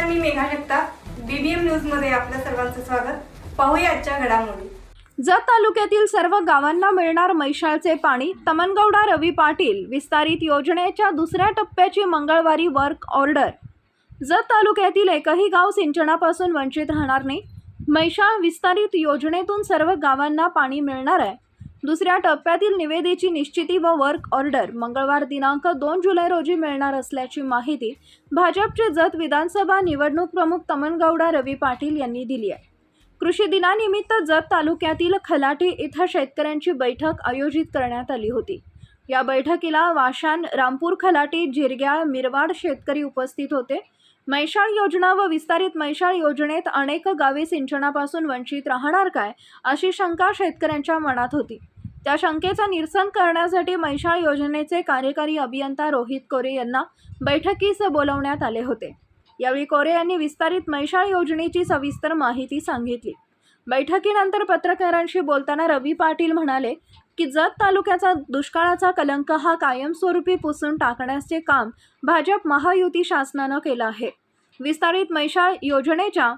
मी Megha Jagtap. BBM न्यूजमध्ये आपल्या सर्वांचं स्वागत. पाहूया आजच्या घडामोडी. जत तालुक्यातील सर्व गावांना मिळणार मैशाळचे पाणी तमनगौडा रवी पाटील विस्तारित योजनेच्या दुसऱ्या टप्प्याची मंगळवारी वर्क ऑर्डर जत तालुक्यातील एकही गाव सिंचनापासून वंचित राहणार नाही. मैशाळ विस्तारित योजनेतून सर्व गावांना पाणी मिळणार आहे. दुसऱ्या टप्प्यातील निवेदेची निश्चिती व वर्क ऑर्डर मंगळवार दिनांक दोन जुलै रोजी मिळणार असल्याची माहिती भाजपचे जत विधानसभा निवडणूक प्रमुख तमनगौडा रवी पाटील यांनी दिली आहे. कृषी दिनानिमित्त जत तालुक्यातील खलाटी इथं शेतकऱ्यांची बैठक आयोजित करण्यात आली होती. या बैठकीला वाशान रामपूर खलाटी जिरग्याळ मिरवाड शेतकरी उपस्थित होते. मैशाळ योजना व विस्तारित मैशाळ योजनेत अनेक गावे सिंचनापासून वंचित राहणार काय अशी शंका शेतकऱ्यांच्या मनात होती. त्या शंकेचं निरसन करण्यासाठी मैशाळ योजनेचे कार्यकारी अभियंता रोहित कोरे यांना बैठकीस बोलवण्यात आले होते. यावेळी कोरे यांनी विस्तारित मैशाळ योजनेची सविस्तर माहिती सांगितली. बैठकीनंतर पत्रकारांशी बोलताना रवी पाटील म्हणाले की जत तालुक्याचा दुष्काळाचा कलंक हा कायमस्वरूपी पुसून टाकण्याचे काम भाजप महायुती शासनानं केलं आहे. विस्तारित मैशाळ योजनेच्या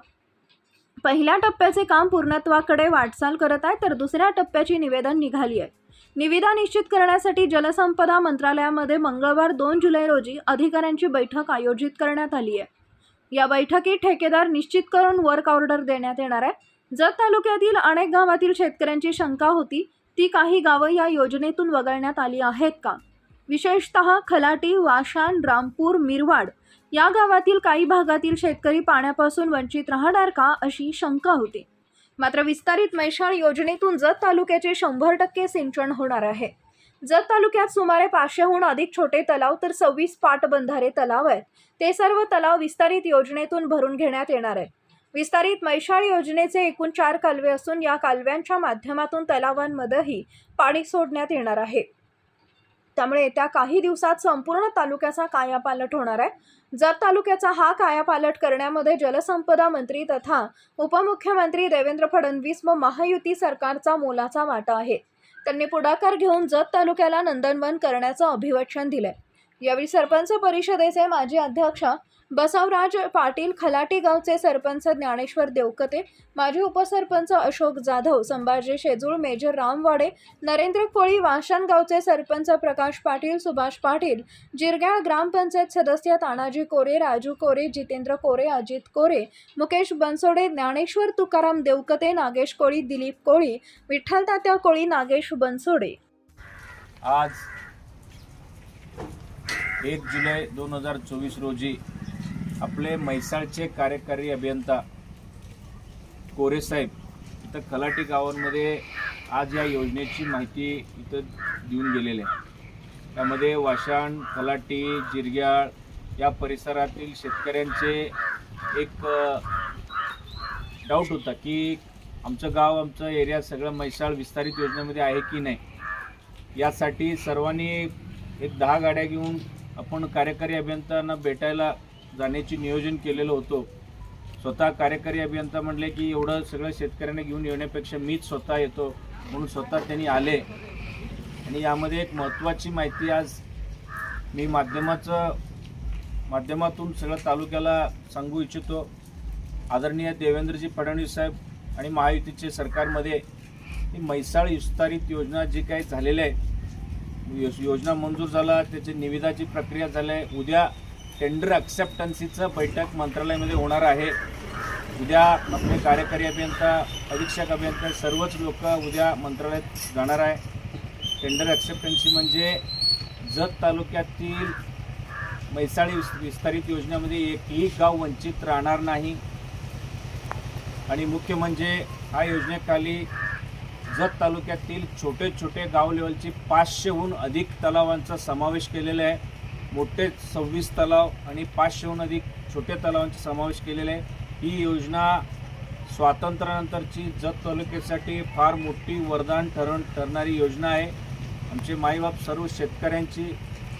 पहिल्या टप्प्याचे काम पूर्णत्वाकडे वाटचाल करत आहे तर दुसऱ्या टप्प्याची निवेदन निघाली आहे. निविदा निश्चित करण्यासाठी जलसंपदा मंत्रालयामध्ये मंगळवार दोन जुलै रोजी अधिकाऱ्यांची बैठक आयोजित करण्यात आली आहे. या बैठकीत ठेकेदार निश्चित करून वर्क ऑर्डर देण्यात येणार आहे. जत तालुक्यातील अनेक गावातील शेतकऱ्यांची शंका होती ती काही गावं या योजनेतून वगळण्यात आली आहेत का? विशेषत खलाटी वाशान रामपूर मिरवाड या गावातील काही भागातील शेतकरी पाण्यापासून वंचित राहणार का अशी शंका होती. मात्र विस्तारित मैशाळ योजनेतून जत तालुक्याचे शंभर टक्के सिंचन होणार आहे. जत तालुक्यात सुमारे पाचशेहून अधिक छोटे तलाव तर सव्वीस पाटबंधारे तलाव आहेत. ते सर्व तलाव विस्तारित योजनेतून भरून घेण्यात येणार आहे विस्तारित मैशाळ योजनेचे एकूण चार कालवे असून या कालव्यांच्या माध्यमातून तलावांमध्येही पाणी सोडण्यात येणार आहे. त्यामुळे येत्या काही दिवसात संपूर्ण तालुक्याचा कायापालट होणार आहे. जत तालुक्याचा हा कायापालट करण्यामध्ये जलसंपदा मंत्री तथा उपमुख्यमंत्री देवेंद्र फडणवीस व महायुती सरकारचा मोलाचा वाटा आहे. त्यांनी पुढाकार घेऊन जत तालुक्याला नंदनवन करण्याचं अभिवचन दिलंय. यावेळी सरपंच परिषदेचे माजी अध्यक्ष बसवराज पाटील खलाटी गावचे सरपंच ज्ञानेश्वर देवकते माजी उपसरपंच अशोक जाधव संभाजी शेजूळ मेजर रामवाडे नरेंद्र कोळी वाशान गावचे सरपंच प्रकाश पाटील सुभाष पाटील जिरग्याळ ग्रामपंचायत सदस्य तानाजी कोरे राजू कोरे जितेंद्र कोरे अजित कोरे मुकेश बनसोडे ज्ञानेश्वर तुकाराम देवकते नागेश कोळी दिलीप कोळी विठ्ठल तात्या कोळी नागेश बनसोडे. आज एक जुलै दोन हजार चोवीस रोजी आपले म्हैसाळचे कार्यकारी अभियंता कोरेसाहेब इथं खलाटी गावांमध्ये आज या योजनेची माहिती इथं देऊन गेलेली आहे त्यामध्ये वाशाण खलाटी जिरग्याळ या परिसरातील शेतकऱ्यांचे एक डाऊट होता की आमचं गाव आमचं एरिया सगळं म्हैसाळ विस्तारित योजनेमध्ये आहे की नाही? यासाठी सर्वांनी एक दहा गाड्या घेऊन आपण कार्यकारी अभियंत्यांना भेटायला जाण्याची नियोजन केलेलं होतं. स्वतः कार्यकारी अभियंता म्हणले की एवढं सगळं शेतकऱ्यांना घेऊन येण्यापेक्षा मीच स्वतः येतो म्हणून स्वतः त्यांनी आले. आणि यामध्ये एक महत्त्वाची माहिती आज मी माध्यमाचं माध्यमातून सगळं तालुक्याला सांगू इच्छितो. आदरणीय देवेंद्रजी फडणवीस साहेब आणि महायुतीचे सरकारमध्ये ही म्हैसाळ विस्तारित योजना जी काही झालेल्या आहे योजना मंजूर झाला त्याची निविदाची प्रक्रिया झाली. आहे उद्या टेंडर ॲक्सेप्टन्सीचं बैठक मंत्रालयामध्ये होणार आहे. उद्या आपले कार्यकारी अभियंता अधीक्षक अभियंता सर्वच लोक उद्या मंत्रालयात जाणार आहे. टेंडर ॲक्सेप्टन्सी म्हणजे जत तालुक्यातील मैसाळी विस्तारित योजनेमध्ये एकही गाव वंचित राहणार नाही. आणि मुख्य म्हणजे हा योजनेखाली जत तालुक्यातील छोटे छोटे गाव लेवलचे पाचशेहून अधिक तलावांचा समावेश केलेला आहे. मोठे सव्वीस तलाव आणि पाचशेहून अधिक छोटे तलावांचा समावेश केलेला आहे. ही योजना स्वातंत्र्यानंतरची जत तालुक्यासाठी फार मोठी वरदान ठरण ठरणारी योजना आहे. आमचे माईबाप सर्व शेतकऱ्यांची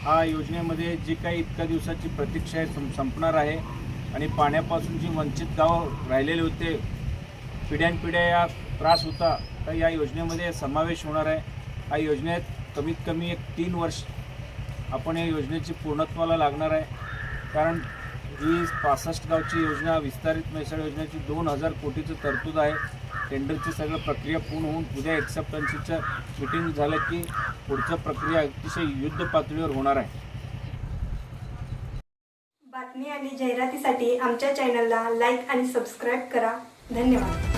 हा योजनेमध्ये जी काही इतक्या दिवसाची प्रतीक्षा आहे संपणार आहे. आणि पाण्यापासून जी वंचित गाव राहिलेले होते पिढ्यानपिढ्या या त्रास होता तर या योजनेमध्ये समावेश होणार आहे. या योजनेत कमीत कमी एक तीन वर्ष आपण या योजनेची पूर्णत्वाला लागणार आहे. कारण ही पासष्ट गावची योजना विस्तारित मैसाळ योजनेची दोन हजार कोटीची तरतूद आहे. टेंडरची सगळं प्रक्रिया पूर्ण होऊन उद्या एक्सेप्टन्सीचं मिटिंग झालं की पुढचं प्रक्रिया अतिशय युद्ध पातळीवर होणार आहे. बातमी आणि जाहिरातीसाठी आमच्या चॅनलला लाईक आणि सबस्क्राईब करा. धन्यवाद.